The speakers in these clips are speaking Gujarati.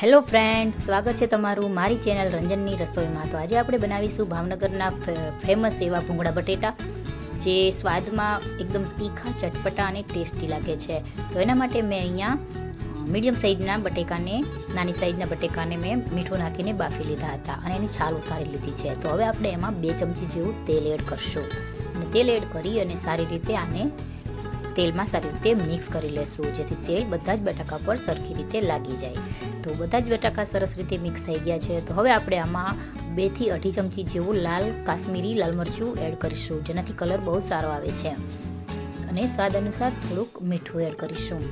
હેલો ફ્રેન્ડ સ્વાગત છે તમારું મારી ચેનલ રંજનની રસોઈમાં. તો આજે આપણે બનાવીશું ભાવનગરના ફેમસ એવા ભૂંગળા બટેટા, જે સ્વાદમાં એકદમ તીખા, ચટપટા અને ટેસ્ટી લાગે છે. તો એના માટે મેં અહીંયા મીડિયમ સાઈઝના બટેકાને, નાની સાઇઝના બટેકાને મેં મીઠું નાખીને બાફી લીધા હતા અને એની છાલ ઉતારી લીધી છે. તો હવે આપણે એમાં બે ચમચી જેવું તેલ એડ કરશું. અને તેલ એડ કરી અને સારી રીતે આને તેલમાં સારી રીતે મિક્સ કરી લેશું, જેથી તેલ બધા જ બટાકા પર સરખી રીતે લાગી જાય. તો બધા જ બટાકા સરસ રીતે મિક્સ થઈ ગયા છે. તો હવે આપણે આમાં બેથી અઢી ચમચી જેવું લાલ કાશ્મીરી લાલ મરચું એડ કરીશું, જેનાથી કલર બહુ સારો આવે છે. અને સ્વાદ અનુસાર થોડુંક મીઠું એડ કરીશું.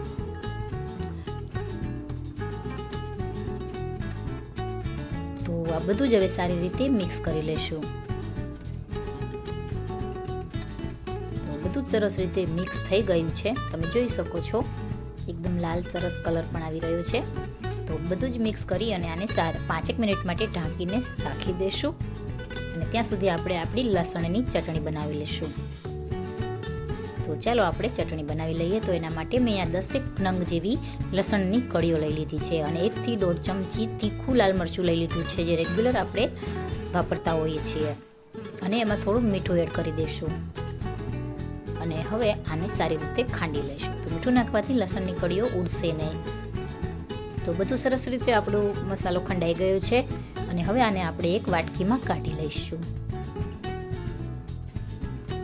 તો આ બધું જ હવે સારી રીતે મિક્સ કરી લેશું. બધું જ સરસ રીતે મિક્સ થઈ ગયું છે. તમે જોઈ શકો છો, એકદમ લાલ સરસ કલર પણ આવી રહ્યો છે. તો બધું જ મિક્સ કરી અને આને પાંચેક મિનિટ માટે ઢાંકીને રાખી દઈશું અને ત્યાં સુધી આપણે આપણી લસણની ચટણી બનાવી લઈશું તો ચાલો આપણે ચટણી બનાવી લઈએ. તો એના માટે મેં આ દસેક નંગ જેવી લસણની કળીઓ લઈ લીધી છે અને એકથી દોઢ ચમચી તીખું લાલ મરચું લઈ લીધું છે જે રેગ્યુલર આપણે વાપરતા હોઈએ છીએ. અને એમાં થોડું મીઠું એડ કરી દઈશું અને હવે આને સારી રીતે ખાંડી લઈશું. તો મીઠું નાખવાથી લસણની કળીઓ ઉડશે નહીં. તો બધું સરસ રીતે આપણો મસાલો ખંડાઈ ગયો છે અને હવે આને આપણે એક વાટકીમાં કાઢી લઈશું.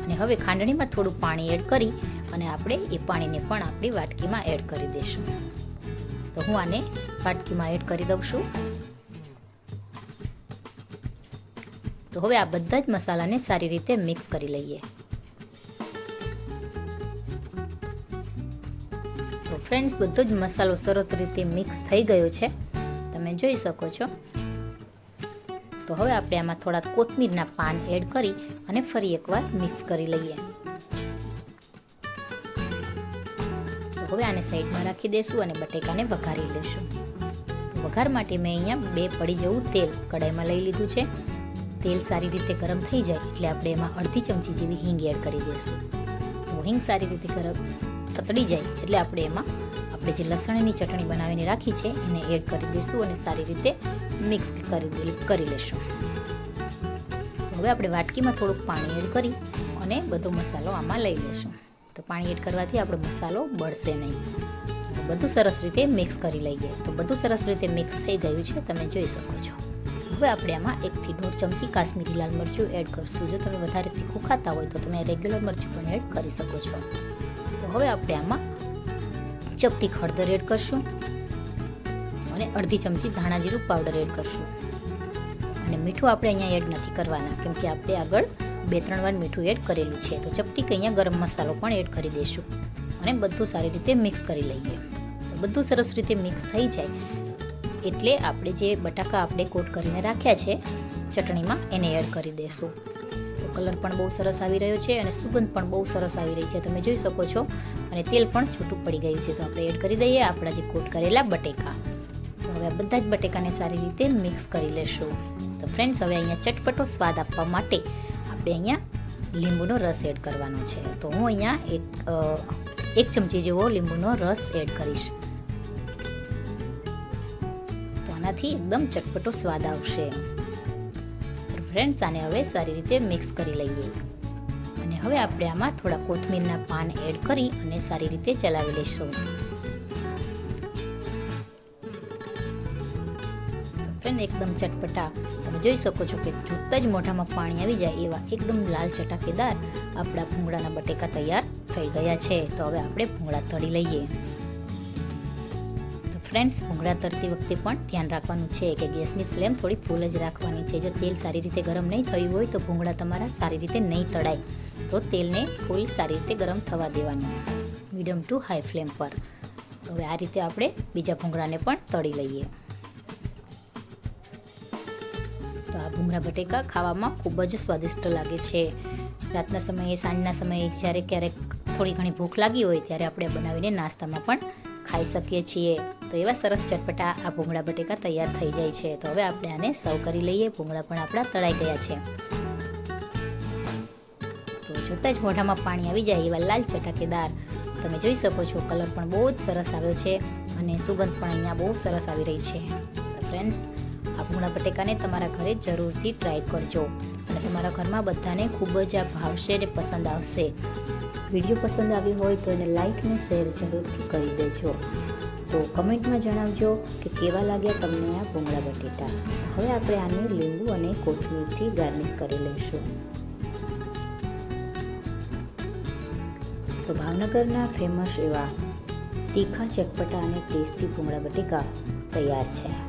અને હવે ખાંડણીમાં થોડું પાણી એડ કરી અને આપણે એ પાણીને પણ આપણી વાટકીમાં એડ કરી દઈશું. તો હું આને વાટકીમાં એડ કરી દઉં છું. તો હવે આ બધા જ મસાલાને સારી રીતે મિક્સ કરી લઈએ. તો ફ્રેન્ડ્સ બધો જ મસાલો સરસ રીતે મિક્સ થઈ ગયો છે. તમે જોઈ શકો છો. તો હવે આપણે આમાં થોડા કોથમીરના પાન એડ કરી અને ફરી એકવાર મિક્સ કરી લઈએ. તો હવે આને સાઈડમાં રાખી દઈશું અને બટેકાને વઘારી લઈશું વઘાર માટે મેં અહીંયા બે પડી જેવું તેલ કડાઈમાં લઈ લીધું છે. તેલ સારી રીતે ગરમ થઈ જાય એટલે આપણે એમાં અડધી ચમચી જેવી હિંગ એડ કરી દઈશું. તો હિંગ સારી રીતે ગરમ તતડી જાય એટલે આપણે એમાં આપણે જે લસણની ચટણી બનાવીને રાખી છે એને એડ કરી દઈશું અને સારી રીતે મિક્સ કરી કરી લઈશું હવે આપણે વાટકીમાં થોડુંક પાણી એડ કરી અને બધો મસાલો આમાં લઈ લઈશું તો પાણી એડ કરવાથી આપણો મસાલો બળશે નહીં. બધું સરસ રીતે મિક્સ કરી લઈએ. તો બધું સરસ રીતે મિક્સ થઈ ગયું છે, તમે જોઈ શકો છો. હવે આપણે આમાં એકથી દોઢ ચમચી કાશ્મીરી લાલ મરચું એડ કરશું. જો તમે વધારે તીખું ખાતા હોય તો તમે રેગ્યુલર મરચું પણ એડ કરી શકો છો. તો હવે આપણે આમાં ચપટી હળદર એડ કરશું અને અડધી ચમચી ધાણા જીરું પાવડર એડ કરશું. અને મીઠું આપણે અહીંયા એડ નથી કરવાના, કેમ કે આપણે આગળ બે ત્રણ વાર મીઠું એડ કરેલું છે. તો ચપટી અહીંયા ગરમ મસાલો પણ એડ કરી દઈશું અને બધું સારી રીતે મિક્સ કરી લઈએ. તો બધું સરસ રીતે મિક્સ થઈ જાય એટલે આપણે જે બટાકા આપણે કોટ કરીને રાખ્યા છે, ચટણીમાં એને એડ કરી દઈશું કલર પણ બહુ સરસ આવી રહ્યો છે અને સુગંધ પણ બહુ સરસ આવી રહી છે. તમે જોઈ શકો છો. અને તેલ પણ છૂટું પડી ગયું છે. તો આપણે એડ કરી દઈએ આપણા જે કોટ કરેલા બટેકા. તો હવે આ બધા જ બટેકાને સારી રીતે મિક્સ કરી લેશું. તો ફ્રેન્ડ્સ, હવે અહીંયા ચટપટો સ્વાદ આપવા માટે આપણે અહીંયા લીંબુનો રસ એડ કરવાનો છે. તો હું અહીંયા એક એક ચમચી જેવો લીંબુનો રસ એડ કરીશ. તો આનાથી એકદમ ચટપટો સ્વાદ આવશે. ફ્રેન્ડ્સ આને હવે સારી રીતે મિક્સ કરી લઈએ. અને હવે આપણે આમાં થોડા કોથમીરના પાન એડ કરી અને સારી રીતે ચલાવી લઈશું. ફ્રેન્ડ એકદમ ચટપટા. તમે જોઈ શકો છો કે જૂતા જ મોઢામાં પાણી આવી જાય એવા એકદમ લાલ ચટાકેદાર આપણા ભૂંગળાના બટેકા તૈયાર થઈ ગયા છે. તો હવે આપણે ભૂંગળા તળી લઈએ. ફ્રેન્ડ્સ ભૂંગળા તરતી વખતે પણ ધ્યાન રાખવાનું છે કે ગેસની ફ્લેમ થોડી ફૂલ જ રાખવાની છે. જો તેલ સારી રીતે ગરમ નહીં થયું હોય તો ભૂંગળા તમારા સારી રીતે નહીં તળાય. તો તેલને ફૂલ સારી રીતે ગરમ થવા દેવાનું. મીડિયમ ટુ હાઈ ફ્લેમ પર. હવે આ રીતે આપણે બીજા ભૂંગળાને પણ તળી લઈએ. તો આ ભૂંગળા બટેકા ખાવામાં ખૂબ જ સ્વાદિષ્ટ લાગે છે. રાતના સમયે, સાંજના સમયે જ્યારે ક્યારેક થોડી ઘણી ભૂખ લાગી હોય ત્યારે આપણે બનાવીને નાસ્તામાં પણ ખાઈ શકીએ છીએ. તો એવા સરસ ચટપટા આ ભૂંગળા બટેકા તૈયાર થઈ જાય છે. તો હવે આપણે આને સર્વ કરી લઈએ. ભૂંગળા પણ આપણા તળાઈ ગયા છે. તો જોતાં જ મોઢામાં પાણી આવી જાય એવા લાલ ચટાકેદાર. તમે જોઈ શકો છો, કલર પણ બહુ જ સરસ આવ્યો છે અને સુગંધ પણ અહીંયા બહુ સરસ આવી રહી છે. તો ફ્રેન્ડ્સ આ ભૂંગળા બટેકાને તમારા ઘરે જરૂરથી ટ્રાય કરજો. અને તમારા ઘરમાં બધાને ખૂબ જ આ ભાવશે અને પસંદ આવશે. વીડિયો પસંદ આવ્યો હોય તો એને લાઇક અને શેર જરૂરથી કરી દેજો. તો કમેન્ટમાં જણાવજો કે કેવા લાગ્યા તમને આ ભૂંગળા બટેટા. હવે આપણે આને લીંબુ અને કોથમીરથી ગાર્નિશ કરી લઈશું. તો ભાવનગરના ફેમસ એવા તીખા ચટપટા અને ટેસ્ટી ભૂંગળા બટેકા તૈયાર છે.